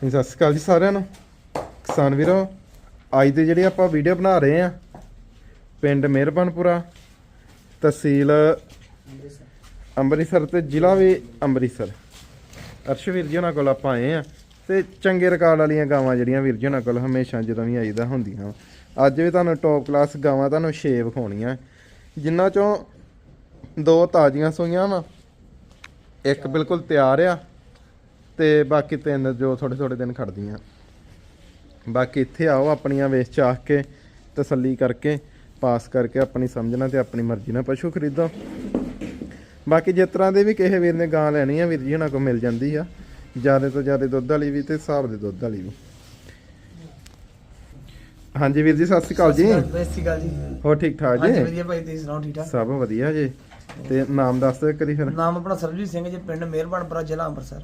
ਸਤਿ ਸ਼੍ਰੀ ਅਕਾਲ ਜੀ ਸਾਰਿਆਂ ਨੂੰ। ਕਿਸਾਨ ਵੀਰੋ, ਅੱਜ ਦੇ ਜਿਹੜੇ ਆਪਾਂ ਵੀਡੀਓ ਬਣਾ ਰਹੇ ਆ ਪਿੰਡ ਮਿਹਰਬਾਨਪੁਰਾ, ਤਹਿਸੀਲ ਅੰਮ੍ਰਿਤਸਰ ਤੇ ਜ਼ਿਲ੍ਹਾ ਵੀ ਅੰਮ੍ਰਿਤਸਰ। ਅਰਸ਼ ਵੀਰ ਜੀ ਉਹਨਾਂ ਕੋਲ ਆਪਾਂ ਆਏ ਆ ਤੇ ਚੰਗੇ ਰਿਕਾਰਡ ਵਾਲੀਆਂ ਗਾਵਾਂ ਜਿਹੜੀਆਂ ਵੀਰ ਜੀ ਉਹਨਾਂ ਕੋਲ ਹਮੇਸ਼ਾ ਜਦੋਂ ਵੀ ਆਈਦਾ ਹੁੰਦੀਆਂ ਵਾਂ। ਅੱਜ ਵੀ ਤੁਹਾਨੂੰ ਟੌਪ ਕਲਾਸ ਗਾਵਾਂ ਤੁਹਾਨੂੰ ਛੇ ਵਿਖਾਉਣੀਆਂ। ਜਿਨ੍ਹਾਂ ਚੋਂ ਦੋ ਤਾਜ਼ੀਆਂ ਸੂਈਆਂ ਵਾ, ਇੱਕ ਬਿਲਕੁਲ ਤਿਆਰ ਆ ਤੇ ਬਾਕੀ ਤਿੰਨ ਜੋ ਥੋੜੇ ਥੋੜੇ ਦਿਨ ਖੜਦੀਆਂ ਬਾਕੀ ਇੱਥੇ ਆਓ ਆਪਣੀਆਂ ਵੇਚ ਚਾਖ ਕੇ ਤਸੱਲੀ ਕਰਕੇ ਪਾਸ ਕਰਕੇ ਆਪਣੀ ਸਮਝਣਾ ਤੇ ਆਪਣੀ ਮਰਜ਼ੀ ਨਾਲ ਪਸ਼ੂ ਖਰੀਦੋ। ਬਾਕੀ ਜਿਸ ਤਰ੍ਹਾਂ ਦੇ ਵੀ ਕਿਸੇ ਵੀਰ ਨੇ ਗਾਂ ਲੈਣੀ ਆ ਵੀਰ ਜੀ ਉਹਨਾਂ ਕੋਲ ਮਿਲ ਜਾਂਦੀ ਆ। ਜ਼ਿਆਦਾ ਤੋਂ ਜ਼ਿਆਦਾ ਦੁੱਧ ਵਾਲੀ ਵੀ ਤੇ ਹਿਸਾਬ ਦੇ ਦੁੱਧ ਵਾਲੀ ਵੀ। ਹਾਂਜੀ ਵੀਰ ਜੀ ਸਤਿ ਸ਼੍ਰੀ ਅਕਾਲ ਜੀ। ਸਤਿ ਸ਼੍ਰੀ ਅਕਾਲ ਜੀ। ਹੋਰ ਠੀਕ ਠਾਕ ਹਾਂਜੀ ਜੀ ਵਧੀਆ ਭਾਈ ਤੁਸੀਂ ਸੁਣਾਓ ਠੀਕ ਠਾਕ? ਸਭ ਵਧੀਆ ਜੀ। ਤੇ ਨਾਮ ਦੱਸ ਦਿਓ ਕਰੀ ਫਿਰ। ਨਾਮ ਆਪਣਾ ਸਰਬਜੀਤ ਸਿੰਘ ਜੀ ਪਿੰਡ ਮਿਹਰਬਾਨਪੁਰਾ ਜ਼ਿਲ੍ਹਾ ਅੰਮ੍ਰਿਤਸਰ।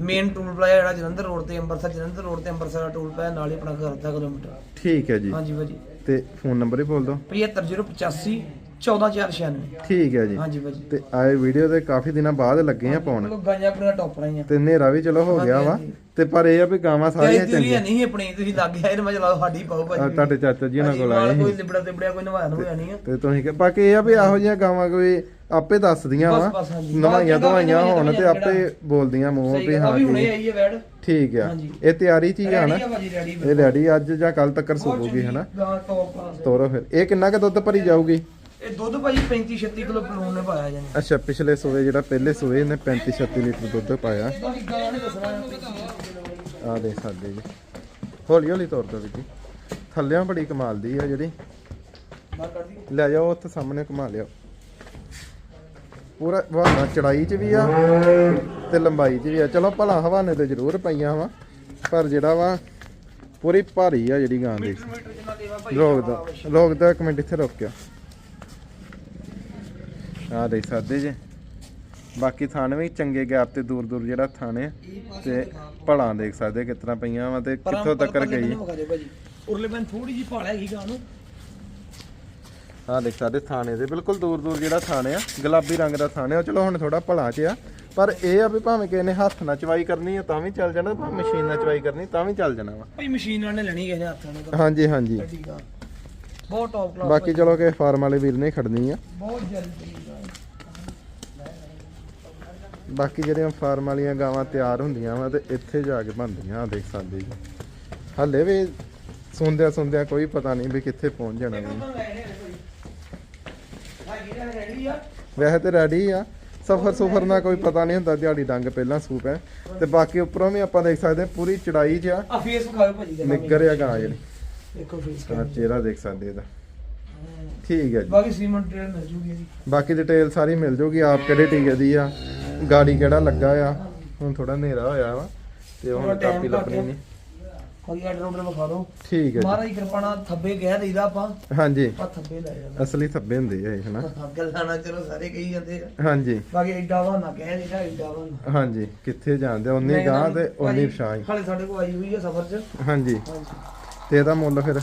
ਮੇਨ ਟੂਲ ਪਲਾਜ਼ਾ ਜਿਹੜਾ ਜਲੰਧਰ ਰੋਡ ਤੇ ਅੰਮ੍ਰਿਤਸਰ ਜਲੰਧਰ ਰੋਡ ਤੇ ਅੰਮ੍ਰਿਤਸਰ ਦਾ ਟੂਲ ਪਲਾਜ਼ਾ ਨਾਲ ਹੀ ਆਪਣਾ ਘਰ ਦਾ ਕਿਲੋਮੀਟਰ। ਠੀਕ ਹੈ ਜੀ। ਹਾਂਜੀ ਭਾਜੀ। ਤੇ ਫੋਨ ਨੰਬਰ ਹੀ ਬੋਲ ਦਿਓ। 75085 14496 ਠੀਕ ਹੈ ਜੀ। ਹਾਂਜੀ ਭਾਜੀ। ਤੇ ਆਏ ਵੀਡੀਓ ਦੇ ਕਾਫੀ ਦਿਨਾਂ ਬਾਅਦ ਲੱਗੇ ਆ ਪਾਉਣ। ਲੋਕ ਗਾਂਜਾ ਆਪਣਾ ਟੌਪ ਰਹੀਆਂ। ਤੇ ਹਨੇਰਾ ਵੀ ਚਲੋ ਹੋ ਗਿਆ ਵਾ। ਤੇ ਪਰ ਇਹ ਆ ਵੀ ਗਾਵਾਂ ਸਾਰੀਆਂ ਚੰਗੀਆਂ। ਨਹੀਂ ਆਪਣੀ ਤੁਸੀਂ ਲੱਗ ਗਿਆ ਇਹਨੂੰ ਮੈਂ ਚਲਾ ਸਾਡੀ ਪਾਓ ਭਾਜੀ। ਤੁਹਾਡੇ ਚਾਚਾ ਜੀ ਉਹਨਾਂ ਕੋਲ ਆਏ ਕੋਈ ਲਿਬੜਾ ਤਿਬੜਿਆ ਕੋਈ ਨਵਾਇਆ ਨਵਾਇਆ ਨਹੀਂ ਤੇ ਤੁਸੀਂ ਕਿ ਬਾਕੀ ਇਹ ਆ ਵੀ ਇਹੋ ਜਿਹੀਆਂ ਗਾਵਾਂ ਕੋਈ ਆਪੇ ਦੱਸਦੀਆਂ ਬਸ- ਵਾ। ਬਸ, ਹਾਂਜੀ। ਨਵਾਈਆਂ ਚੰਗਾ ਦਵਾਈਆਂ ਹੋਣ ਤੇ ਆਪੇ ਬੋਲਦੀਆਂ ਮੂੰਹੋਂ ਸਹੀ ਵੀ ਗੱਲ ਆ, ਹਾਂ ਵੀ ਹੁਣੇ ਜੀ। ਆਈ ਹੈ ਵੈੜ ਠੀਕ ਆ। ਹਾਂਜੀ। ਇਹ ਤਿਆਰੀ ਚ ਹੀ ਆ ਨਾ। ਆ ਭਾਜੀ ਇਹ ਰੈਡੀ ਅੱਜ ਜਾਂ ਕੱਲ ਤੱਕ ਸੂਬੂਗੀ ਹਨਾ? ਗਾਂ ਟੌਪ ਕਲਾਸ ਹੈ। ਤੋਰੋ ਫਿਰ। ਇਹ ਕਿੰਨਾ ਕ ਦੁੱਧ ਭਰੀ ਜਾਊਗੀ? ਇਹ ਦੁੱਧ ਭਾਜੀ 35 36 ਕਿਲੋ ਪਲੂਨ ਨੇ ਪਾਇਆ ਜਾਨੀ ਅੱਛਾ ਪਿਛਲੇ ਸੂਏ ਜਿਹੜਾ ਪਹਿਲੇ ਸੂਏ ਇਹਨੇ 35 36 ਲੀਟਰ ਦੁੱਧ ਪਾਇਆ। ਬਾਕੀ ਗਾਂ ਨੇ ਦੱਸਣਾ ਆ ਦੇ ਸਾਡੇ ਜੀ। ਹੌਲੀ ਹੌਲੀ ਤੌਰ ਤੇ ਜੀ। ਥੱਲਿਆਂ ਬੜੀ ਕਮਾਲ ਦੀ ਆ ਜਿਹੜੀ। ਬਾਹਰ ਕੱਢ ਦੀ ਲੈ ਜਾਓ ਉੱਥੇ ਸਾਹਮਣੇ ਘੁਮਾ ਲਿਓ ਪੂਰਾ ਹਵਾਨਾ ਚੜਾਈ 'ਚ ਵੀ ਆ ਤੇ ਲੰਬਾਈ 'ਚ ਵੀ ਆ। ਚਲੋ ਭਲਾ ਹਵਾਨੇ ਤੇ ਜ਼ਰੂਰ ਪਈਆਂ ਵਾ ਪਰ ਜਿਹੜਾ ਵਾ ਪੂਰੀ ਭਾਰੀ ਆ ਜਿਹੜੀ ਗਾਂ ਦੀ। ਰੋਕ ਦੋ ਰੋਕ ਦੋ ਇੱਕ ਮਿੰਟ ਇੱਥੇ ਰੁਕਿਆ ਆ ਦੇਖ ਸਕਦੇ ਜੇ। ਬਾਕੀ ਥਾਣੇ ਵੀ ਚੰਗੇ ਗੈਪ ਤੇ ਦੂਰ ਦੂਰ ਜਿਹੜਾ ਥਾਣੇ ਤੇ ਭਲਾ ਦੇਖ ਸਕਦੇ ਤਰ੍ਹਾਂ ਪਈਆਂ ਵਾ ਤੇ ਕਿੱਥੋਂ ਤੱਕ ਗਈ ਉਰਲੇ ਬੰਨ ਥੋੜੀ ਜੀ ਭਾਲ ਹੈਗੀ ਗਾਂ ਨੂੰ। ਆ ਦੇਖ ਸਕਦੇ ਥਾਣੇ ਦੇ ਬਿਲਕੁਲ ਦੂਰ ਦੂਰ ਜਿਹੜਾ ਥਾਣੇ ਆ ਗੁਲਾਬੀ ਰੰਗ ਦਾ ਥਾਣੇ ਆ। ਚਲੋ ਹੁਣ ਥੋੜਾ ਭਲਾ ਚ ਆ ਪਰ ਇਹ ਆ ਵੀ ਭਾਵੇਂ ਕਿਸੇ ਨੇ ਹੱਥ ਨਾਲ ਚਵਾਈ ਕਰਨੀ ਆ ਤਾਂ ਵੀ ਚੱਲ ਜਾਣਾ ਭਾਵੇਂ ਮਸ਼ੀਨ ਨਾਲ ਚਵਾਈ ਕਰਨੀ ਤਾਂ ਵੀ ਚੱਲ ਜਾਣਾ ਵਾ। ਭਾਈ ਮਸ਼ੀਨ ਨਾਲ ਨੇ ਲੈਣੀ ਕਿਸੇ ਹੱਥਾਂ ਨੇ ਹਾਂਜੀ ਹਾਂਜੀ। ਠੀਕ ਆ ਬਹੁਤ ਟੌਪ ਕਲਾਸ ਬਾਕੀ ਚਲੋ ਕਿ ਫਾਰਮ ਵਾਲੇ ਵੀਰ ਨੇ ਖੜਨੀ ਆ। ਬਹੁਤ ਜਲਦੀ ਬਾਕੀ ਜਿਹੜੀਆਂ ਫਾਰਮ ਵਾਲੀਆਂ ਗਾਵਾਂ ਤਿਆਰ ਹੁੰਦੀਆਂ ਵਾ ਤੇ ਇੱਥੇ ਜਾ ਕੇ ਬਣਦੀਆਂ ਆ ਦੇਖ ਸਕਦੇ ਜੀ। ਹੱਲੇ ਵੀ ਸੁਣਦਿਆਂ ਸੁਣਦਿਆਂ ਕੋਈ ਪਤਾ ਨਹੀਂ ਵੀ ਕਿੱਥੇ ਪਹੁੰਚ ਜਾਣਾ ਵੀ। ਵੈਸੇ ਤੇ ਰੈਡੀ ਆ। ਸਫਰ ਸੁਫਰ ਦਾ ਕੋਈ ਪਤਾ ਨਹੀਂ ਹੁੰਦਾ ਦਿਹਾੜੀ ਡੰਗ ਪਹਿਲਾਂ ਸੂਪ ਹੈ। ਤੇ ਬਾਕੀ ਉੱਪਰੋਂ ਵੀ ਆਪਾਂ ਦੇਖ ਸਕਦੇ ਹਾਂ ਪੂਰੀ ਚੜਾਈ 'ਚ ਆ। ਫੇਸ ਵਿਖਾਓ ਭਾਜੀ ਦਾ ਨਿੱਗਰ ਆ ਗਾਂ ਜਿਹੜੀ। ਦੇਖੋ ਫੇਸ ਆ ਚਿਹਰਾ ਦੇਖ ਸਕਦੇ ਇਹਦਾ ਠੀਕ ਹੈ ਜੀ। ਬਾਕੀ ਸੀਮੈਂਟ ਟ੍ਰੇਲ ਮਿਲ ਜੂਗੀ ਜੀ ਬਾਕੀ ਡਿਟੇਲ ਸਾਰੀ ਮਿਲ ਜੂਗੀ ਆਪ ਕਿਹੜੇ ਟੀਕੇ ਦੀ ਆ ਗਾੜੀ ਕਿਹੜਾ ਲੱਗਾ ਆ। ਹੁਣ ਥੋੜਾ ਹਨੇਰਾ ਹੋਇਆ ਵਾ ਤੇ ਹੁਣ ਕਾਪੀ ਲੱਭਣੀ ਨਹੀਂ। ਬਾਕੀ ਆਰਡਰ ਆਰਡਰ ਵਿਖਾ ਦਿਓ। ਠੀਕ ਹੈ ਮਹਾਰਾਜ ਕਿਰਪਾ ਨਾਲ ਥੱਬੇ ਕਹਿ ਦਈਦਾ ਆਪਾਂ। ਹਾਂਜੀ। ਆਪਾਂ ਥੱਬੇ ਲੈ ਜਾਂਦਾ। ਅਸਲੀ ਥੱਬੇ ਹੁੰਦੇ ਆ ਇਹ ਹਨਾ। ਗੱਲਾਂ ਨਾਲ ਚਲੋ ਸਾਰੇ ਕਹੀ ਜਾਂਦੇ ਆ। ਹਾਂਜੀ। ਬਾਕੀ ਐਡਾ ਵਾ ਨਾ ਕਹਿ ਦਈਦਾ ਐਡਾ ਵਾ ਨਾ ਹਾਂਜੀ ਕਿੱਥੇ ਜਾਂਦੇ ਆ, ਉਨੀ ਗਾਂ ਤੇ ਉਨੀ ਪਛਾਈ ਹਾਲੇ ਸਾਡੇ ਕੋਲ ਆਈ ਹੋਈ ਹੈ ਸਫਰ 'ਚ। ਹਾਂਜੀ। ਹਾਂਜੀ। ਤੇ ਇਹਦਾ ਮੁੱਲ ਫਿਰ?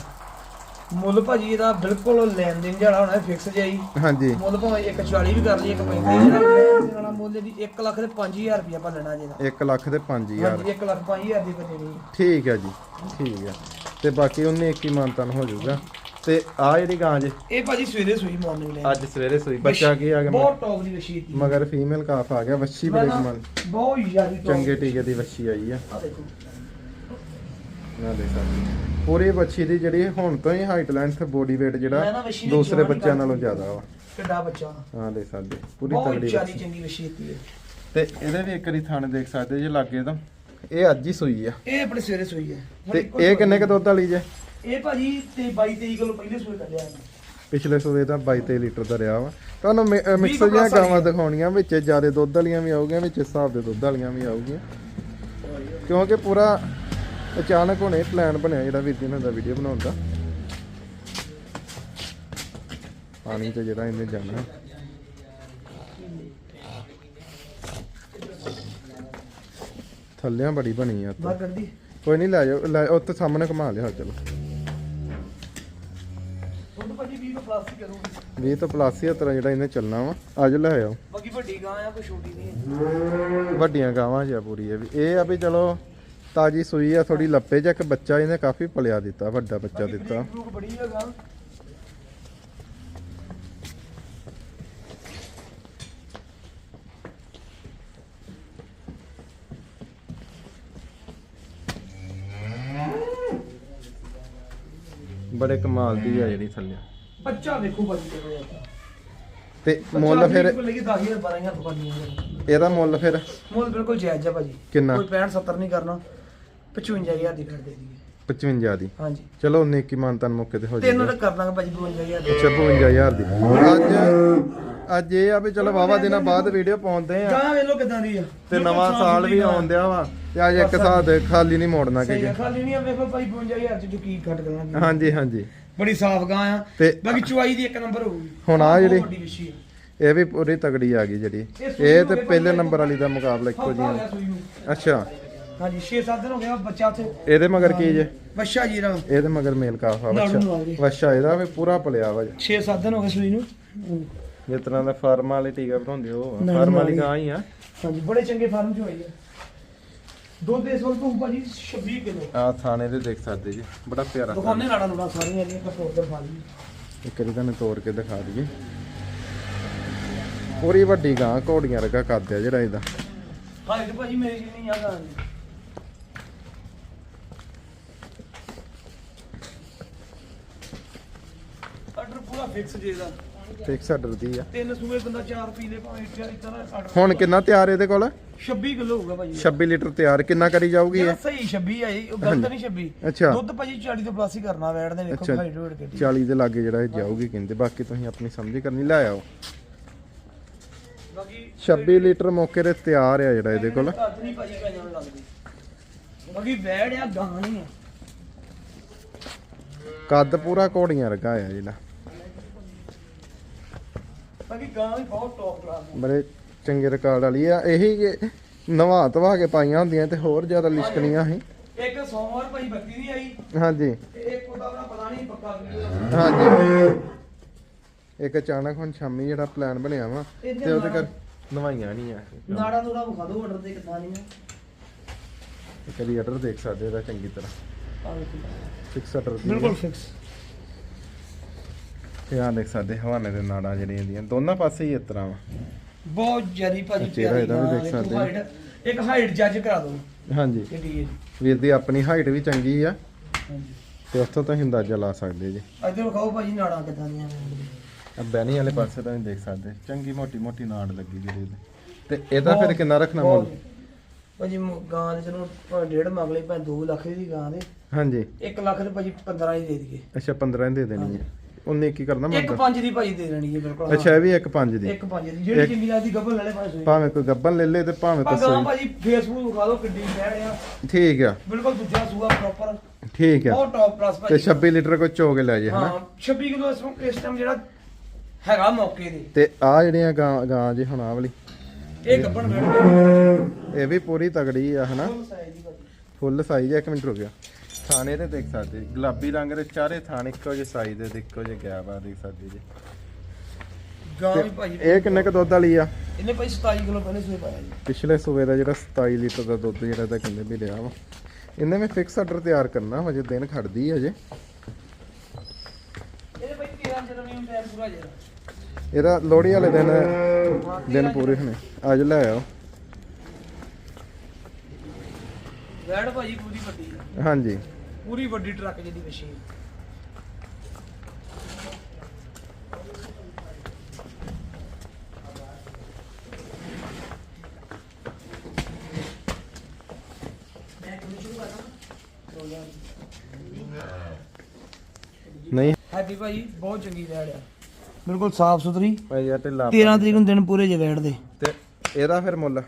ਮੁੱਲ ਭਾਜੀ ਇਹਦਾ ਬਿਲਕੁਲ ਲੈਣ ਦੇਣ ਜਿਹੜਾ ਹੋਣਾ ਫਿਕਸ ਜਾਈ ਹਾਂਜੀ। ਮੁੱਲ ਭਾਵੇਂ 140 ਵੀ ਕਰ ਲਈ 135 ਜਿਹੜਾ ਲੈਣ ਦੇਣ ਵਾਲਾ ਮੁੱਲ ਦੀ 1 ਲੱਖ ਦੇ 5000 ਰੁਪਇਆ ਆਪਾਂ ਲੈਣਾ ਜਿਹਦਾ 1 ਲੱਖ ਤੇ 5000 ਹਾਂਜੀ 1 ਲੱਖ 5000 ਦੀ ਬਚਣੀ ਠੀਕ ਹੈ ਜੀ ਠੀਕ ਹੈ ਤੇ ਬਾਕੀ ਉਹਨੇ ਇੱਕ ਹੀ ਮਾਨਤਨ ਹੋ ਜਾਊਗਾ। ਤੇ ਆ ਜਿਹੜੀ ਗਾਂ ਜੇ। ਇਹ ਭਾਜੀ ਸਵੇਰੇ ਸੂਈ ਮਾਰਨਿੰਗ ਲੈ। ਅੱਜ ਸਵੇਰੇ ਸੂਈ ਬੱਚਾ ਕੀ ਆ ਗਿਆ? ਬਹੁਤ ਟੌਪ ਦੀ ਵਸ਼ੀ ਮਗਰ ਫੀਮੇਲ ਕਾਫ ਆ ਗਿਆ ਵੱਛੀ ਬੜੇ ਕਮਾਲ ਬਹੁਤ ਜ਼ਿਆਦਾ ਚੰਗੇ ਟੀਕੇ ਦੀ ਵੱਛੀ ਆਈ ਆ। ਆ ਦੇਖੋ। ਨਾ ਸਕਦੇ। ਪੂਰੀ ਵੱਛੀ ਦੀ ਜਿਹੜੀ ਹੁਣ ਤੋਂ ਹੀ ਹਾਈਟ ਲੈਂਥ ਬੋਡੀ weight ਮੈਂ ਜਿਹੜਾ ਵੱਛੀ ਦੀ ਦੂਸਰੇ ਹੀ ਬੱਚਿਆਂ ਨਾਲੋਂ ਜ਼ਿਆਦਾ ਵਾ। ਕਿੱਡਾ ਬੱਚਾ ਹਾਂ ਦੇਖ ਸਕਦੇ। ਪੂਰੀ ਬਹੁਤ ਤਗੜੀ ਜ਼ਿਆਦਾ ਚੰਗੀ ਵਸ਼ੀ ਦੀ ਹੈ। ਤੇ ਇਹਦੇ ਵੀ ਇੱਕ ਵਾਰੀ ਥਣ ਦੇਖ ਸਕਦੇ ਜੇ ਲਾਗੇ ਤੋਂ। ਇਹ ਅੱਜ ਹੀ ਸੂਈ ਆ। ਇਹ ਆਪਣੇ ਸਵੇਰੇ ਸੂਈ ਹੈ। ਤੇ ਇਹ ਕਿੰਨੇ ਕ ਦੁੱਧ ਵਾਲੀ ਜੇ? ਇਹ ਭਾਜੀ ਤੇ 22 23 ਕਿਲੋ ਪਹਿਲੇ ਸੂਈ ਕੱਢਿਆ ਇਹਨੇ। ਪਿਛਲੇ ਸੂਏ ਦਾ 22 23 ਲੀਟਰ ਦਾ ਰਿਹਾ ਵਾ। ਤੁਹਾਨੂੰ ਮਿਕਸ ਵਾਲੀ ਗਾਵਾਂ ਆ। ਦਿਖਾਉਣੀਆਂ ਵਿੱਚ ਜ਼ਿਆਦਾ ਦੁੱਧ ਵਾਲੀਆਂ ਵੀ ਆਉਗੀਆਂ ਵਿੱਚ ਹਿਸਾਬ ਦੇ ਦੁੱਧ ਵਾਲੀਆਂ ਵੀ ਆਉਗੀਆਂ ਕਿਉਂਕਿ ਪੂਰਾ ਅਚਾਨਕ ਹੁਣੇ ਪਲਾਨ ਬਣਿਆ ਜਿਹੜਾ ਵੀਰ ਜੀ ਨੇ ਦਾ ਵੀਡੀਓ ਬਣਾਉਣ ਦਾ। ਪਾਣੀ ਤੇ ਜਿਹੜਾ ਇਹਨੇ ਜਾਣਾ। ਥੱਲਿਆਂ ਬੜੀ ਬਣੀ ਆ ਉੱਤੇ। ਬਾਹਰ ਕੱਢ। ਦੀ ਕੋਈ ਨਹੀਂ ਲੈ ਜਾਓ ਲੈ ਉੱਥੇ ਸਾਹਮਣੇ ਘੁਮਾ ਲਿਆ ਚਲੋ। ਦੁੱਧ ਭਾਜੀ 20 ਤੋਂ ਪਲਾਸਟਿਕ ਕਰੂਗੀ। 20 ਤੋਂ ਪਲੱਸ ਹੀ ਤਰ੍ਹਾਂ ਜਿਹੜਾ ਇਹਨੇ ਚੱਲਣਾ ਵਾ। ਅੱਜ ਲੈ ਆਓ। ਬਾਕੀ ਵੱਡੀ ਗਾਂ ਆ ਕੋਈ ਛੋਟੀ ਨਹੀਂ ਵੱਡੀਆਂ ਗਾਵਾਂ ਜਿਆ ਪੂਰੀ ਇਹ ਵੀ। ਇਹ ਆ ਵੀ ਚਲੋ ਤਾਜੀ ਸੂਈ ਆ ਥੋੜੀ ਲੱਪੇ ਚ ਇੱਕ ਬੱਚਾ ਇਹਨੇ ਕਾਫੀ ਪਲਿਆ ਦਿੱਤਾ ਵੱਡਾ ਬੱਚਾ ਦਿੱਤਾ। ਬੜੀ ਕਮਾਲ ਦੀ ਆ ਜਿਹੜੀ ਥੱਲੇ। ਬੱਚਾ ਕਿਹੋ ਜਿਹਾ ਹੈਗਾ। ਤੇ ਮੁੱਲ ਫਿਰ ਲੱਗੀ 10000 12000 ਤੋਂ ਕਰਨੀ ਹੈ ਇਹਦਾ ਮੁੱਲ ਫਿਰ ਮੁੱਲ ਬਿਲਕੁਲ ਜਾਇਜ਼ ਹੈ ਭਾਜੀ। ਕਿੰਨਾ? ਕੋਈ 65 70 ਨਹੀਂ ਕਰਨਾ। 55000 ਦੀ ਕਰ ਦੇ ਦਈਏ। 55 ਦੀ। ਹਾਂਜੀ। ਚਲੋ ਉਨੇ ਕੀ ਮਾਨਤਨ ਮੌਕੇ ਤੇ ਹੋ ਤਿੰਨ ਜਾਏਗਾ ਦਾ ਕਰ ਦਾਂਗੇ ਭਾਜੀ 52000 ਦੀ। ਅੱਛਾ 55000 ਦੀ। ਅੱਜ ਅੱਜ ਇਹ ਆ ਵੀ ਚਲੋ ਵਾਵਾ ਦਿਨਾਂ ਬਾਅਦ ਵੀਡੀਓ ਪਾਉਂਦੇ ਆ। ਗਾਂ ਵੇਲੋ ਕਿਦਾਂ ਦੀ ਆ। ਤੇ ਨਵਾਂ ਸਾਲ ਵੀ ਆਉਣ ਡਿਆ ਵਾ ਤੇ ਅੱਜ ਇੱਕ ਸਾਥ ਖਾਲੀ ਨਹੀਂ ਮੋੜਨਾ ਸਹੀ ਕਿ ਆ ਖਾਲੀ ਨਹੀਂ ਆ ਵੇਖੋ ਭਾਈ 55000 ਚ ਜੋ ਕੀ ਕੱਟ ਕਰਾਂਗੇ। ਹਾਂਜੀ ਹਾਂਜੀ। ਬੜੀ ਸਾਫ਼ ਗਾਂ ਆ। ਤੇ ਬਾਕੀ ਚੁਆਈ ਦੀ ਇੱਕ ਨੰਬਰ ਹੋਊਗੀ। ਹੁਣ ਆਹ ਬਹੁਤ ਜਿਹੜੀ- ਵੱਡੀ ਵਿਸ਼ੀ ਆ। ਇਹ ਵੀ ਪੂਰੀ ਤਗੜੀ ਆ ਗਈ ਜਿਹੜੀ। ਇਹ ਸੂਈ ਇਹ ਹੋ ਤੇ ਪਹਿਲੇ ਭਾਈ ਨੰਬਰ ਵਾਲੀ ਦਾ ਮੁਕਾਬਲਾ ਇੱਕੋ ਹਫ਼ਤਾ ਹੋ ਜਿਹਾ। ਗਿਆ ਸੂਈ ਨੂੰ। ਅੱਛਾ। ਹਾਂਜੀ 6-7 ਦਿਨ ਹੋ ਗਿਆ ਬੱਚਾ ਉੱਥੇ। ਇਹਦੇ ਮਗਰ ਕੀ ਜੇ? ਬੱਚਾ ਜੀ ਦਾ ਇਹਦੇ ਮਗਰ ਮੇਲ ਕਾਫਾ ਨੂੰ ਆ। ਵੱਛਾ ਇਹਦਾ ਵੀ ਪੂਰਾ ਪਲਿਆ ਵਾ 6-7 ਦਿਨ ਹੋ ਗਏ ਸੂਈ ਨੂੰ। ਜਿਸ ਤਰ੍ਹਾਂ ਦਾ ਫਾਰਮ ਵਾਲੇ ਟੀਕਾ ਭਰਾਉਂਦੇ ਉਹ ਫਾਰਮ ਵਾਲੀ ਹੀ। ਗਾਂ ਹੀ ਆ। ਹਾਂਜੀ ਬੜੇ ਚੰਗੇ ਫਾਰਮ ਚ ਹੋਈ ਆ। ਦੁੱਧ ਇਸ ਵਕਤ ਹੋਊ ਭਾਜੀ 26 ਕਿਲੋ। ਆ ਥਾਣੇ ਦੇ ਦੇਖ ਸਕਦੇ ਜੀ ਬੜਾ ਪਿਆਰਾ ਦੁਕਾਨੇ ਨਾੜਾ ਨੂੜਾ ਸਾਰੀਆਂ ਇਹਦੀਆਂ ਕਪੋਰ ਤੇ ਫਾ ਲਈ। ਇੱਕ ਵਾਰੀ ਤੁਹਾਨੂੰ ਤੋੜ ਕੇ ਦਿਖਾ ਦਈਏ। ਪੂਰੀ ਵੱਡੀ ਗਾਂ ਘੋੜੀਆਂ ਵਰਗਾ ਕੱਦ ਆ ਜਿਹੜਾ ਇਹਦਾ। ਹਾਈਟ ਭਾਜੀ ਮੇਰੀ ਜਿੰਨੀ ਆ ਗਾਂ ਦੀ ਆਰਡਰ ਪੂਰਾ ਫਿਕਸ ਜੇ ਦਾ। ਫਿਕਸ ਆਰਡਰ ਦੀ ਆ। ਤਿੰਨ ਸੂਏ ਬੰਦਾ ਚਾਰ ਪੀ ਲੇ ਭਾਵੇਂ ਇੱਥੇ ਇਦਾਂ ਦਾ ਆਰਡਰ ਹੁਣ ਕਿੰਨਾ ਤਿਆਰ ਇਹਦੇ ਕੋਲ? 26 ਕਿਲੋ ਹੋਊਗਾ ਭਾਜੀ। 26 ਲੀਟਰ ਤਿਆਰ ਕਿੰਨਾ ਕਰੀ ਜਾਊਗੀ ਇਹ? ਸਹੀ 26 ਆ ਜੀ ਉਹ ਗਲਤ ਨਹੀਂ 26 ਅੱਛਾ। ਦੁੱਧ ਭਾਜੀ 40 ਤੋਂ ਪਲੱਸ ਹੀ ਕਰਨਾ ਵੈੜ ਦੇ ਵੇਖੋ ਹੋੜ ਕੇ 40 ਦੇ ਲਾਗੇ ਜਿਹੜਾ ਇਹ ਜਾਊਗੀ ਕਹਿੰਦੇ ਬਾਕੀ ਤੁਸੀਂ ਆਪਣੀ ਸਮਝੀ ਕਰਨੀ ਲੈ ਆਓ। ਬਾਕੀ 26 ਲੀਟਰ ਮੌਕੇ ਤੇ ਤਿਆਰ ਆ ਜਿਹੜਾ ਇਹਦੇ ਕੋਲ। ਘੱਟ ਨਹੀਂ ਭਾਜੀ ਪੈਣ ਨੂੰ ਲੱਗਦੀ ਬਾਕੀ ਵੈੜ ਆ ਗਾਂ ਨਹੀਂ ਆ। ਕੱਦ ਪੂਰਾ ਘੋੜੀਆਂ ਵਰਗਾ ਆ ਜਿਹੜਾ। ਬਾਕੀ ਗਾਂ ਵੀ ਬਹੁਤ ਟੌਪ ਕਲਾਸ ਆ ਬੜੇ ਚੰਗੇ ਰਿਕਾਰਡ ਵਾਲੀ ਆ। ਇਹੀ ਕਿ ਨਵਾ ਧਵਾ ਕੇ ਪਾਈਆਂ ਹੁੰਦੀਆਂ ਤੇ ਹੋਰ ਜ਼ਿਆਦਾ ਲਿਸ਼ਕਣੀਆਂ ਸੀ। ਇੱਕ ਸੋਮਵਾਰ ਭਾਈ ਬੱਤੀ ਦੀ ਆਈ ਹਾਂਜੀ। ਤੇ ਇੱਕ ਉਹਦਾ ਆਪਣਾ ਪਤਾ ਨਹੀਂ ਪੱਕਾ ਆ। ਹਾਂਜੀ। ਇੱਕ ਅਚਾਨਕ ਹੁਣ ਸ਼ਾਮੀ ਜਿਹੜਾ ਪਲਾਨ ਬਣਿਆ ਵਾ ਤੇ ਉਹਦੇ ਕਰ ਨਵਾਈਆਂ ਨਹੀਂ ਆ। ਨਾੜਾ ਨੂੜਾ ਵਿਖਾ ਦਿਓ ਆਰਡਰ ਤੇ ਕਿੱਦਾਂ ਨਹੀਂ ਇੱਕ ਵਾਰੀ ਆਰਡਰ ਦੇਖ ਸਕਦੇ ਇਹਦਾ ਚੰਗੀ ਤਰ੍ਹਾਂ। ਆ ਫਿਕਸ ਆਰਡਰ ਦੀ ਬਿਲਕੁਲ ਫਿਕਸ ਤੇ ਆ ਦੇਖ ਸਕਦੇ ਹਵਾਨੇ ਦੇ ਨਾੜਾਂ ਜਿਹੜੀਆਂ ਇਹਦੀਆਂ ਦੋਨਾਂ ਪਾਸੇ ਹੀ ਇਸ ਤਰ੍ਹਾਂ ਵਾ। ਬਹੁਤ ਜਰੀ ਭਾਜੀ ਚਿਹਰਾ ਇਹਦਾ ਵੀ ਦੇਖ ਸਕਦੇ ਹਾਂ। ਇੱਕ ਹਾਈਟ ਜੱਜ ਕਰਾ ਦਿਓ। ਹਾਂਜੀ। ਕਿੱਡੀ ਹੈ ਵੀਰ ਦੀ ਆਪਣੀ ਹਾਈਟ ਵੀ ਚੰਗੀ ਆ। ਹਾਂਜੀ। ਤੇ ਉੱਥੋਂ ਤੁਸੀਂ ਅੰਦਾਜ਼ਾ ਲਾ ਸਕਦੇ ਜੀ। ਇੱਧਰ ਵਿਖਾਓ ਭਾਜੀ ਨਾੜਾਂ ਕਿੱਦਾਂ ਦੀਆਂ ਆ ਬੈਣੀ ਵਾਲੇ ਪਾਸੇ ਤਾਂ ਤੁਸੀਂ ਦੇਖ ਸਕਦੇ। ਚੰਗੀ ਮੋਟੀ ਮੋਟੀ ਨਾੜ ਲੱਗੀ ਜਿਹੜੀ ਇਹਦੇ ਤੇ ਇਹਦਾ ਫਿਰ ਕਿੰਨਾ ਰੱਖਣਾ ਮੁੱਲ? ਭਾਜੀ ਮ- ਗਾਂ ਦੇ ਚਲੋ ਭਾਵੇਂ ਡੇਢ ਮੰਗ ਲਈ ਭਾਵੇਂ 2 ਲੱਖ ਦੀ ਗਾਂ ਦੇ। ਹਾਂਜੀ। 1 ਲੱਖ ਦੇ ਭਾਜੀ 15 ਹੀ ਦੇ ਦਈਏ। ਅੱਛਾ 15 ਦੇ ਦੇਣੀ ਹੈ ਉਹਨੇ ਕੀ ਕਰਨਾ ਇੱਕ ਪੰਜ ਦੀ ਭਾਜੀ ਦੇ ਦੇਣੀ ਹੈ ਬਿਲਕੁਲ। ਅੱਛਾ ਇਹ ਵੀ ਇੱਕ ਪੰਜ ਦੀ। ਇੱਕ ਪੰਜ ਦੀ। ਜਿਹੜੀ ਇੱਕ- ਚੰਗੀ ਲੱਗਦੀ ਗੱਬਲ ਲੈ ਲੈ ਭਾਵੇਂ ਕੋਈ ਗੱਬਨ ਲੈ ਲੇ ਤੇ ਭਾਵੇਂ ਗਾਂ ਸੋਈ ਭਾਜੀ ਫੇਸਬੁੱਕ ਵਿਖਾ ਦਿਓ ਕਿੱਡੀ ਬੈੜ ਆ। ਠੀਕ ਆ। ਬਿਲਕੁਲ ਦੂਜਾ ਸੂਆ ਪ੍ਰੋਪਰ ਠੀਕ ਆ। ਬਹੁਤ ਟੌਪ ਕਲਾਸ ਤੇ ਭਾਜੀ 26 ਲੀਟਰ ਕੋਈ ਚੋ ਕੇ ਲੈ ਜੇ ਹਨਾ? ਹਾਂ 26 ਕਿਲੋ ਇਸ ਵਕਤ ਇਸ ਟਾਈਮ ਜਿਹੜਾ ਹੈਗਾ ਮੌਕੇ ਦੇ ਤੇ ਆ ਜਿਹੜੀਆਂ ਗਾਂ ਗਾਂ ਜੇ ਹੁਣ ਆ ਵਾਲੀ। ਇਹ ਗੱਬਣ ਬੈਠ ਇਹ ਵੀ ਪੂਰੀ ਤਗੜੀ ਆ ਹਨਾ? ਫੁੱਲ ਸਾਈਜ਼ ਦੀ ਸਾਈਜ਼ ਇੱਕ ਮਿੰਟ ਰੁਕਿਆ ਥਾਣੇ ਤੇ ਦੇਖ ਸਕਦੇ ਜੀ। ਗੁਲਾਬੀ ਰੰਗ ਦੇ ਚਾਰੇ ਥਾਣ ਇੱਕੋ ਜਿਹੇ ਸਾਈਜ਼ ਦੇ ਤੇ ਇੱਕੋ ਜਿਹੇ ਗੈਪ ਆ ਦੇਖ ਸਕਦੇ ਜੀ। ਗਾਂ ਵੀ ਇਹ ਕਿੰਨੇ ਕ ਦੁੱਧ ਵਾਲੀ ਆ? ਇਹਨੇ ਭਾਈ 27 ਕਿਲੋ ਪਹਿਲੇ ਸੂਏ ਪਾਇਆ ਜੀ। ਪਿਛਲੇ ਸੂਬੇ ਦਾ ਜਿਹੜਾ 27 ਲੀਟਰ ਦਾ ਦੁੱਧ ਜਿਹੜਾ ਤਾਂ ਕਹਿੰਦੇ ਵੀ ਲਿਆ ਵਾ। ਇਹਨੇ ਮੈਂ ਫਿਕਸ ਆਰਡਰ ਤਿਆਰ ਕਰਨਾ ਹਜੇ ਦਿਨ ਖੜਦੀ ਹੈ ਹਜੇ ਇਹਨੇ ਭਾਈ 13 ਜਨਵਰੀ ਨੂੰ ਟਾਈਮ ਪੂਰਾ ਜਿਹੜਾ ਇਹਦਾ। ਲੋਹੜੀ ਵਾਲੇ ਦਿਨ ਦਿਨ ਪੂਰੇ ਹੋਣੇ। ਅੱਜ ਲੈ ਆਓ। ਵੈੜ ਭਾਜੀ ਪੂਰੀ ਵੱਡੀ ਹਾਂਜੀ। ਪੂਰੀ ਵੱਡੀ ਟਰੱਕ ਜਿਹਦੀ ਮਸ਼ੀਨ। ਨਹੀਂ। ਹੈਪੀ ਭਾਜੀ ਬਹੁਤ ਚੰਗੀ ਵੈੜ ਆ। ਬਿਲਕੁਲ ਸਾਫ਼ ਸੁਥਰੀ। ਭਾਈ ਯਾਰ ਢਿੱਲਾ 13 ਤਰੀਕ ਨੂੰ ਦਿਨ ਪੂਰੇ ਜੇ ਵੈੜ ਦੇ। ਤੇ ਇਹਦਾ ਫਿਰ ਮੁੱਲ?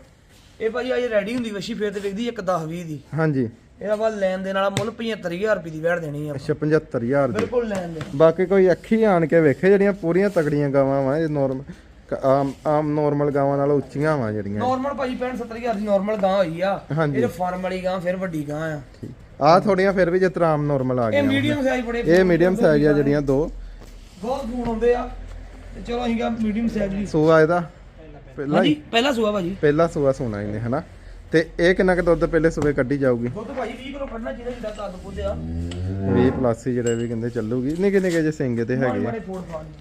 ਇਹ ਭਾਜੀ ਅਜੇ ਰੈਡੀ ਹੁੰਦੀ ਵਸ਼ੀ ਫੇਰ ਤੇ ਵਿਕਦੀ 1 10 20 ਦੀ। ਹਾਂਜੀ। ਇਹਦਾ ਬਾਅਦ ਲੈਣ ਦੇ ਨਾਲ ਮੁੱਲ 75000 ਰੁਪਏ ਦੀ ਵੈੜ ਦੇਣੀ ਆ ਅੱਛਾ 75000 ਦੀ। ਬਿਲਕੁਲ ਲੈਣ ਦੇ ਬਾਕੀ ਕੋਈ ਅੱਖੀ ਆਣ ਕੇ ਵੇਖੇ ਜਿਹੜੀਆਂ ਪੂਰੀਆਂ ਤਗੜੀਆਂ ਗਾਵਾਂ ਵਾ ਇਹ ਨਾਰਮਲ ਆਮ ਆਮ ਨਾਰਮਲ ਗਾਵਾਂ ਨਾਲੋਂ ਉੱਚੀਆਂ ਵਾ ਜਿਹੜੀਆਂ। ਨਾਰਮਲ ਭਾਜੀ 65 70000 ਦੀ ਨਾਰਮਲ ਗਾਂ ਹੋਈ ਆ। ਹਾਂਜੀ। ਇਹ ਫਾਰਮ ਵਾਲੀ ਗਾਂ ਫਿਰ ਵੱਡੀ ਗਾਂ ਆ। ਆ ਥੋੜੀਆਂ ਫਿਰ ਵੀ ਜਿਸ ਤਰ੍ਹਾਂ ਆਮ ਨਾਰਮਲ ਆ ਇਹ ਗਈਆਂ ਮੀਡੀਅਮ ਸਾਈਜ਼ ਬੜੇ ਇਹ ਮੀਡੀਅਮ ਸਾਈਜ਼ ਆ ਜਿਹੜੀਆਂ ਦੋ। ਬਹੁਤ ਫੋਨ ਆਉਂਦੇ ਆ। ਤੇ ਚਲੋ ਅਸੀਂ ਕਹਾ ਮੀਡੀਅਮ ਸਾਈਜ਼ ਦੀ। ਸੂਆ ਇਹਦਾ। ਪਹਿਲਾ ਹਾਂਜੀ ਹੀ। ਪਹਿਲਾ ਸੂਆ ਭਾਜੀ। ਪਹਿਲਾ ਸੂਆ ਸੋਨਾ ਇਹਨੇ ਹਨਾ? ਤੇ ਇਹ ਕਿੰਨਾ ਕੁ ਦੁੱਧ ਪਹਿਲੇ ਸੂਬੇ ਕੱਢੀ ਜਾਊਗੀ? ਦੁੱਧ ਭਾਜੀ 20 ਕਿਲੋ ਕੱਢਣਾ ਜਿਹਦਾ ਜਿਹੜਾ ਕੱਦ ਕੁੱਦ ਆ 20 ਪਲੱਸ ਹੀ ਜਿਹੜੇ ਵੀ ਕਹਿੰਦੇ ਚੱਲੂਗੀ। ਨਿੱਕੇ ਨਿੱਕੇ ਜੇ ਸਿੰਘ ਤੇ ਮਾੜੇ ਹੈਗੇ ਆ। ਮਾੜੇ ਫੋੜ ਪਾ ਲਈ।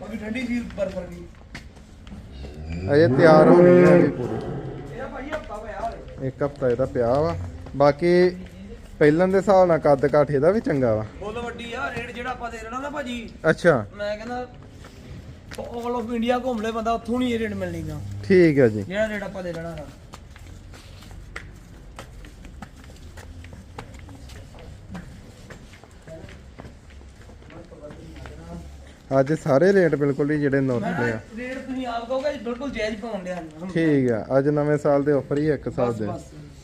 ਬਾਕੀ ਠੰਡੀ ਸੀਲ ਬਰਫਰ ਦੀ ਅਜੇ ਤਿਆਰ ਹੋਣੀ ਹੈ ਵੀ ਪੂਰੀ। ਇਹਦਾ ਭਾਜੀ ਹਫਤਾ ਪਿਆ ਹਲੇ। ਇੱਕ ਹਫਤਾ ਇਹਦਾ ਪਿਆ ਵਾ। ਬਾਕੀ ਪਹਿਲਾਂ ਦੇ ਹਿਸਾਬ ਨਾਲ ਕੱਦ ਕਾਠ ਇਹਦਾ ਵੀ ਚੰਗਾ ਵਾ। ਫੁੱਲ ਵੱਡੀ ਆ ਰੇਟ ਜਿਹੜਾ ਆਪਾਂ ਦੇ ਦੇਣਾ ਨਾ ਭਾਜੀ। ਅੱਛਾ। ਮੈਂ ਕਹਿੰਦਾ ਆਲ ਆਫ ਇੰਡੀਆ ਘੁੰਮ ਲੈ ਬੰਦਾ ਉੱਥੋਂ ਨਹੀਂ ਇਹ ਰੇਟ ਮਿਲਣੀ ਗਾ ਠੀਕ ਹੈ ਜੀ। ਜਿਹੜਾ ਰੇਟ ਆਪਾਂ ਦੇ ਦੇਣਾ ਹੈਗਾ ਅੱਜ ਸਾਰੇ ਰੇਟ ਬਿਲਕੁਲ ਹੀ ਜਿਹੜੇ ਨੋਰਮਲ ਆ। ਰੇਟ ਤੁਸੀਂ ਆਪ ਕਹੋਗੇ ਬਿਲਕੁਲ ਜਾਇਜ਼ ਪਾਉਣ ਦੇ ਹਨ ਠੀਕ ਆ ਅੱਜ ਨਵੇਂ ਸਾਲ ਦੇ ਆਫਰ ਹੀ ਇੱਕ ਸਾਲ ਦੇ। ਬਸ।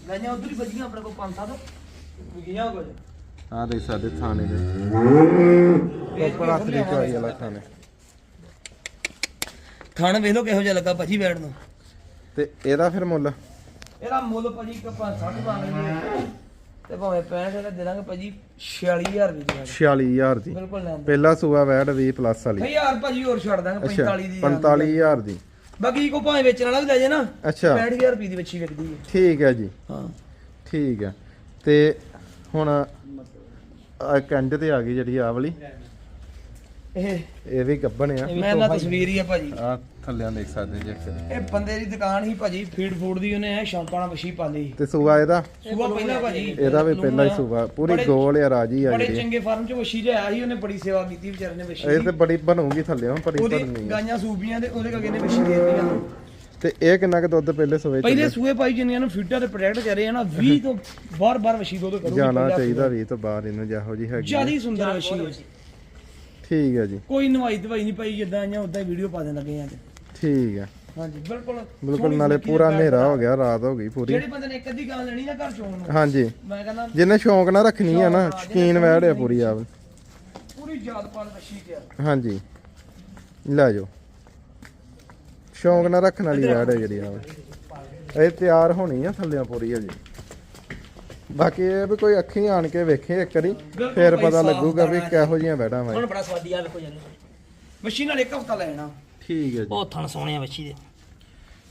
ਗਾਈਆਂ ਉਧਰ ਹੀ ਵੱਜੀਆਂ ਆਪਣੇ ਕੋਲ ਪੰਜ ਸੱਤ। ਵਿਗੀਆਂ ਕੁਝ। ਆ ਦੇਖ ਸਾਡੇ ਥਾਣੇ ਦੇ। ਕੋਪੜਾ ਤਰੀ ਚੋਈ ਵਾਲਾ ਥਾਣੇ। ਥਣ ਵੇਖ ਲਓ ਕਿਹੋ ਜਿਹਾ ਲੱਗਾ ਭਾਜੀ ਬੈਠ ਨੂੰ। ਤੇ ਇਹਦਾ ਫਿਰ ਮੁੱਲ? ਇਹਦਾ ਮੁੱਲ ਭਾਜੀ ਇੱਕ ਪੰਜ ਸੱਠ ਮੰਗਦੇ ਤੇ ਭਾਵੇਂ 65 ਦਾ ਦੇ ਦਾਂਗੇ ਭਾਜੀ 46000 ਰੁਪਏ ਦੀ 46000 ਦੀ। ਬਿਲਕੁਲ ਲੈਂਦੇ ਪਹਿਲਾ ਸੂਆ ਵੈਟ 20 ਪਲੱਸ ਵਾਲੀ। ਹਜ਼ਾਰ ਭਾਜੀ ਹੋਰ ਛੱਡ ਦਾਂਗੇ ਅੱਛਾ 45 ਦੀ 45000 ਦੀ। ਬਾਕੀ ਕੋ ਭਾਵੇਂ ਵੇਚਣ ਵਾਲਾ ਵੀ ਲੈ ਜੇ ਨਾ ਅੱਛਾ। 65000 ਰੁਪਏ ਦੀ ਵੱਛੀ ਵਿਕਦੀ ਹੈ। ਠੀਕ ਹੈ ਜੀ। ਹਾਂ। ਠੀਕ ਹੈ। ਤੇ ਹੁਣ ਆ ਕੰਡ ਤੇ ਆ ਗਈ ਜਿਹੜੀ ਆ ਵਾਲੀ। ਇਹ ਇਹ ਵੀ ਗੱਬਣ ਆ। ਮੈਂ ਨਾ ਤਸਵੀਰ ਹੀ ਆ ਭਾਜੀ। ਆ ਥੱਲਿਆਂ ਦੇਖ ਸਕਦੇ ਜੇ ਇੱਕ। ਇਹ ਬੰਦੇ ਦੀ ਦੁਕਾਨ ਹੀ ਭਾਜੀ ਫੀਡ ਫੂਡ ਦੀ ਉਹਨੇ ਐ ਸ਼ੌਂਕਾਂ ਨਾਲ ਵਛੀ ਪਾਲੀ ਤੇ ਸੂਆ ਇਹਦਾ? ਸੂਆ ਪਹਿਲਾਂ ਭਾਜੀ। ਇਹਦਾ ਵੀ ਪਹਿਲਾ ਹੀ ਸੂਆ। ਪੂਰੀ ਗੋਲ ਆ ਰਾਜੀ ਆ ਬੜੇ ਜਿਹੜੀ। ਚੰਗੇ ਫਾਰਮ ਚ ਵਛੀ ਲਿਆਇਆ ਸੀ ਉਹਨੇ ਬੜੀ ਸੇਵਾ ਕੀਤੀ ਵਿਚਾਰੇ ਨੇ ਵਛੀ। ਇਹ ਤੇ ਬੜੀ ਬਣੂਗੀ ਥੱਲਿਓਂ ਬੜੀ ਉਹਦੀ ਬਣਨੀ ਆ। ਗਾਈਆਂ ਸੂਬੀਆਂ ਤੇ ਉਹਦੇ ਕਰਕੇ ਨੇ ਵਛੀ ਦੇ ਦਿੱਤੀਆਂ ਤੇ ਇਹ ਕਿੰਨਾ ਕੁ ਦੁੱਧ ਪਹਿਲੇ ਸੂਏ ਚ ਪਹਿਲੇ ਸੂਏ ਭਾਈ ਜਿੰਨੀਆਂ ਨੂੰ ਫੀਡਾਂ ਤੇ ਪ੍ਰੋਡਕਟ ਕਰ ਰਹੇ ਆ ਨਾ 20 ਤੋਂ ਬਾਰ ਬਾਰ ਵਛੀ ਦੋ ਦੋ ਕਰੂਗੀ ਜਾਣਾ ਚਾਹੀਦਾ ਵੀ ਤੋਂ ਬਾਹਰ ਇਹਨੂੰ ਜਿਹੋ ਜੀ ਹੈਗੀ ਆ। ਜ਼ਿਆਦਾ ਹੀ ਸੁੰਦਰ ਵਛੀ ਹੈ ਠੀਕ ਹੈ ਜੀ। ਕੋਈ ਨਵਾਈ ਦਵਾਈ ਨਹੀਂ ਪਾਈ ਜਿੱਦਾਂ ਆਈਆਂ ਉਦਾਂ ਹੀ ਵੀਡੀਓ ਪਾ ਦੇਣ ਲੱਗੇ ਆ ਅੱਜ। ਠੀਕ ਹੈ ਹਾਂਜੀ ਬਿਲਕੁਲ। ਬਿਲਕੁਲ ਸੋਹਣੀ ਨਾਲੇ ਪੂਰਾ ਦੇ ਹਨੇਰਾ ਹੋ ਗਿਆ ਰਾਤ ਹੋ ਗਈ ਪੂਰੀ। ਜਿਹੜੇ ਬੰਦੇ ਨੇ ਇੱਕ ਅੱਧੀ ਗਾਂ ਲੈਣੀ ਨਾ ਘਰ ਚੋਣ ਨੂੰ। ਹਾਂਜੀ। ਮੈਂ ਕਹਿੰਦਾ ਜਿਹਨੇ ਸ਼ੌਂਕ ਨਾ ਰੱਖਣੀ ਆ ਨਾ ਸ਼ਕੀਨ ਵੈੜ ਆ ਪੂਰੀ ਆਪ। ਪੂਰੀ ਜਾਤ ਪਾਲ ਵਛੀ ਤੇ ਆ। ਹਾਂਜੀ। ਲੈ ਜਾਓ। ਸ਼ੌਂਕ ਨਾ ਰੱਖਣ ਵਾਲੀ ਵੈੜ ਹੈ ਜਿਹੜੀ ਆ ਇਹ ਤਿਆਰ ਹੋਣੀ ਆ ਥੱਲਿਆਂ ਪੂਰੀ ਆ ਜੀ ਬਾਕੀ ਇਹ ਵੀ ਕੋਈ ਅੱਖੀਂ ਆਣ ਕੇ ਵੇਖੇ ਇੱਕ ਵਾਰੀ ਫਿਰ ਭਾਈ ਪਤਾ ਸਾਫ਼ ਲੱਗੂਗਾ ਵੀ ਦਾਣਾ ਕਿਹੋ ਜੀਆਂ ਵੈੜਾਂ ਵਾ। ਹੁਣ ਬੜਾ ਸਵਾਦੀ ਆ ਵੇਖੋ ਜਨ ਵਛੀ ਨਾਲ ਇੱਕ ਹਫਤਾ ਲੈਣਾ। ਠੀਕ ਹੈ ਜੀ। ਬਹੁਤ ਥਣ ਸੋਹਣੇ ਆ ਵੱਛੀ ਦੇ।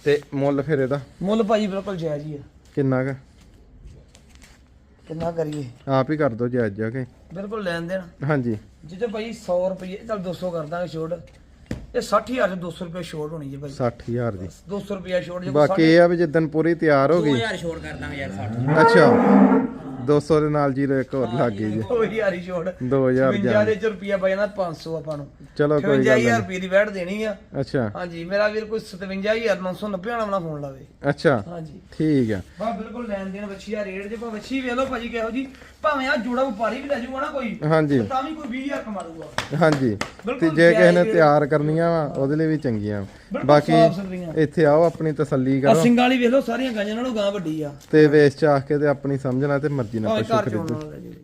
ਤੇ ਮੁੱਲ ਫਿਰ ਇਹਦਾ? ਮੁੱਲ ਭਾਜੀ ਬਿਲਕੁਲ ਜਾਇਜ਼ ਹੀ ਆ। ਕਿੰਨਾ ਕੁ? ਕਿੰਨਾ ਕਰੀਏ? ਆਪ ਹੀ ਕਰ ਦੋ ਜਾਇਜ਼ ਜਾ ਕੇ। ਬਿਲਕੁਲ ਲੈਣ ਦੇਣ। ਹਾਂਜੀ। ਜਿੱਤੇ ਭਾਈ 100 ਰੁਪਏ ਚਲ 200 ਕਰ ਦਾਂਗੇ ਛੋੜ ਇਹ 60000 ਚ 200 ਰੁਪਏ ਛੋੜ ਹੋਣੀ ਜੀ ਭਾਈ 60000 ਦੀ। 200 ਰੁਪਏ ਛੋੜ ਜੇ ਬਾਕੀ ਇਹ ਆ ਵੀ ਜਿੱਦਣ ਪੂਰੀ ਤਿਆਰ ਹੋ ਗਈ। 2000 ਛੋੜ ਕਰ ਦਾਂਗੇ ਯਾਰ 60 ਅੱਛਾ। 200 ਦੇ ਨਾਲ ਜੀਰੋ ਇੱਕ ਹੋਰ ਲੱਗ ਗਈ ਜੀ। ਕੋਈ ਯਾਰੀ ਛੋੜ। 2000 52 ਜਾਣ। ਦੇ ਚ ਰੁਪਿਆ ਪੈ ਜਾਂਦਾ 500 ਆਪਾਂ ਨੂੰ। ਚਲੋ ਕੋਈ ਗੱਲ 55000 ਨਹੀਂ। ਰੁਪਏ ਦੀ ਵੈਟ ਦੇਣੀ ਆ। ਅੱਛਾ। ਹਾਂਜੀ ਮੇਰਾ ਵੀਰ ਕੋਈ 57990 ਵਾਲਾ ਫੋਨ ਲਾਵੇ। ਅੱਛਾ। ਹਾਂਜੀ। ਠੀਕ ਆ। ਬਾ ਬਿਲਕੁਲ ਲੈਣ ਦੇਣ ਆ ਰੇਟ ਜੇ ਪਾ ਵੱਛੀ ਵੇਖ ਲਓ ਭਾਜੀ ਕਿਹੋ ਜੀ ਭਾਵੇਂ ਆ ਜੋੜਾ ਵਪਾਰੀ ਵੀ ਲੈ ਜਾਊਗਾ ਨਾ ਕੋਈ ਹਾਂਜੀ। ਤਾਂ ਵੀ ਕੋਈ 20000 ਕਮਾ ਲੂਗਾ ਹਾਂਜੀ। ਤੇ ਜੇ ਕਿਸੇ ਨੇ ਤਿਆਰ ਕਰਨੀਆਂ ਵਾ ਉਹਦੇ ਲਈ ਵੀ ਚੰਗੀਆਂ। ਬਾਕੀ। ਇੱਥੇ ਆਓ ਆਪਣੀ ਤਸੱਲੀ ਕਰੋ। ਸਿੰਘਾਂ ਵਾਲੀ ਵੇਖ ਲਓ ਸਾਰੀਆਂ ਗਾਈਆਂ ਨਾਲੋਂ ਗਾਂ ਵੱਡੀ ਆ। ਤੇ ਵੇਚ ਚਾਖ ਕੇ ਤੇ ਆਪਣੀ ਸਮਝਣਾ ਤੇ ਮਰਜ਼ੀ ਨਾਲ ਪਸ਼ੂ ਖਰੀਦੋ